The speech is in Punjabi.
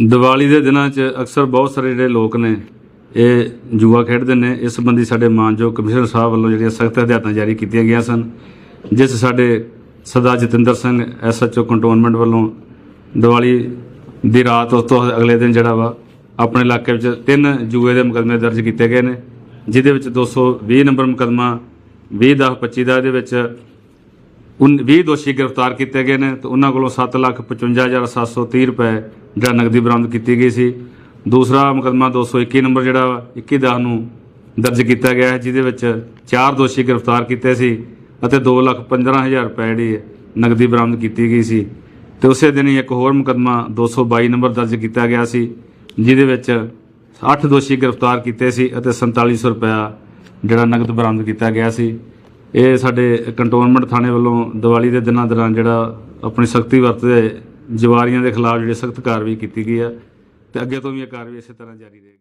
ਦੀਵਾਲੀ ਦੇ ਦਿਨਾਂ 'ਚ ਅਕਸਰ ਬਹੁਤ ਸਾਰੇ ਜਿਹੜੇ ਲੋਕ ਨੇ, ਇਹ ਜੂਆ ਖੇਡਦੇ ਨੇ। ਇਸ ਸੰਬੰਧੀ ਸਾਡੇ ਮਾਨਯੋਗ ਕਮਿਸ਼ਨਰ ਸਾਹਿਬ ਵੱਲੋਂ ਜਿਹੜੀਆਂ ਸਖਤ ਹਦਾਇਤਾਂ ਜਾਰੀ ਕੀਤੀਆਂ ਗਈਆਂ ਸਨ, ਜਿਸ ਸਾਡੇ ਸਰਦਾਰ ਜਤਿੰਦਰ ਸਿੰਘ ਐਸਐਚਓ ਕੰਟੋਨਮੈਂਟ ਵੱਲੋਂ ਦੀਵਾਲੀ ਦੀ ਰਾਤ ਉਸ ਤੋਂ ਅਗਲੇ ਦਿਨ ਜਿਹੜਾ ਵਾ, ਆਪਣੇ ਇਲਾਕੇ ਵਿੱਚ ਤਿੰਨ ਜੂਏ ਦੇ ਮੁਕੱਦਮੇ ਦਰਜ ਕੀਤੇ ਗਏ ਨੇ, ਜਿਹਦੇ ਵਿੱਚ 220 ਨੰਬਰ ਮੁਕੱਦਮਾ 20 10 25 ਦਾ, ਇਹਦੇ ਵਿੱਚ 20 ਦੋਸ਼ੀ ਗ੍ਰਿਫਤਾਰ ਕੀਤੇ ਗਏ ਨੇ ਤੇ ਉਹਨਾਂ ਕੋਲੋਂ 755730 ਰੁਪਏ ਜਿਹੜਾ ਨਗਦੀ ਬਰਾਮਦ ਕੀਤੀ ਗਈ ਸੀ। ਦੂਸਰਾ ਮੁਕੱਦਮਾ 221 ਨੰਬਰ ਜਿਹੜਾ ਵਾ 21 ਦਸ ਨੂੰ ਦਰਜ ਕੀਤਾ ਗਿਆ ਹੈ, ਜਿਹਦੇ ਵਿੱਚ ਚਾਰ ਦੋਸ਼ੀ ਗ੍ਰਿਫਤਾਰ ਕੀਤੇ ਸੀ ਅਤੇ 215000 ਰੁਪਏ ਜਿਹੜੀ ਹੈ ਨਗਦੀ ਬਰਾਮਦ ਕੀਤੀ ਗਈ ਸੀ। ਤੇ ਉਸੇ ਦਿਨ ਹੀ ਇੱਕ ਹੋਰ ਮੁਕੱਦਮਾ 222 ਨੰਬਰ ਦਰਜ ਕੀਤਾ ਗਿਆ ਸੀ, ਜਿਹਦੇ ਵਿੱਚ 8 ਦੋਸ਼ੀ ਗ੍ਰਿਫਤਾਰ ਕੀਤੇ ਸੀ ਅਤੇ 4700 ਰੁਪਇਆ ਜਿਹੜਾ ਨਗਦ ਬਰਾਮਦ ਕੀਤਾ ਗਿਆ ਸੀ। ਇਹ ਸਾਡੇ ਕੰਟੋਨਮੈਂਟ ਥਾਣੇ ਵੱਲੋਂ ਦੀਵਾਲੀ ਦੇ ਦਿਨਾਂ ਦੌਰਾਨ ਜਿਹੜਾ ਆਪਣੀ ਸਖਤੀ ਵਰਤਦੇ ਜਵਾਰੀਆਂ ਦੇ ਖਿਲਾਫ ਜਿਹੜੀ ਸਖਤ ਕਾਰਵਾਈ ਕੀਤੀ ਗਈ ਆ ਤੇ ਅੱਗੇ ਤੋਂ ਵੀ ਇਹ ਕਾਰਵਾਈ ਇਸੇ ਤਰ੍ਹਾਂ ਜਾਰੀ ਰਹੇਗੀ।